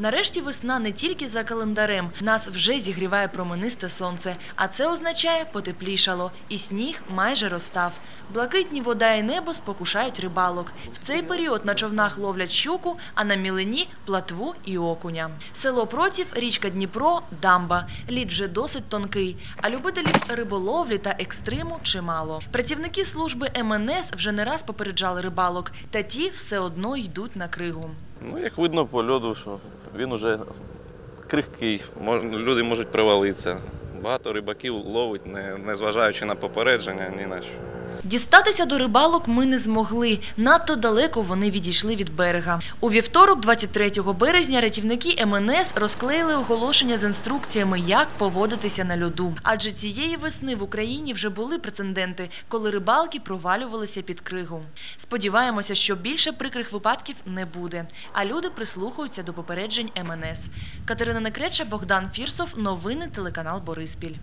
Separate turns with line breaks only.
Нарешті весна не тільки за календарем. Нас вже зігріває променисте сонце, а це означає потеплішало, і сніг майже розстав. Блакитні вода і небо спокушають рибалок. В цей період на човнах ловлять щуку, а на мілині – платву і окуня. Село Протів, річка Дніпро, дамба. Лід вже досить тонкий, а любителів риболовлі та екстриму чимало. Працівники служби МНС вже не раз попереджали рибалок, та ті все одно йдуть на кригу.
Ну, як видно по льоду, що він уже крихкий, люди можуть провалитися. Багато рибаків ловить, не, не зважаючи на попередження, ні на що.
Дістатися до рибалок ми не змогли. Надто далеко вони відійшли від берега. У вівторок, 23 березня, рятівники МНС розклеїли оголошення з інструкціями, як поводитися на льоду. Адже цієї весни в Україні вже були прецеденти, коли рибалки провалювалися під кригу. Сподіваємося, що більше прикрих випадків не буде. А люди прислухаються до попереджень МНС. Катерина Некреча, Богдан Фірсов. Новини телеканал Бориспіль.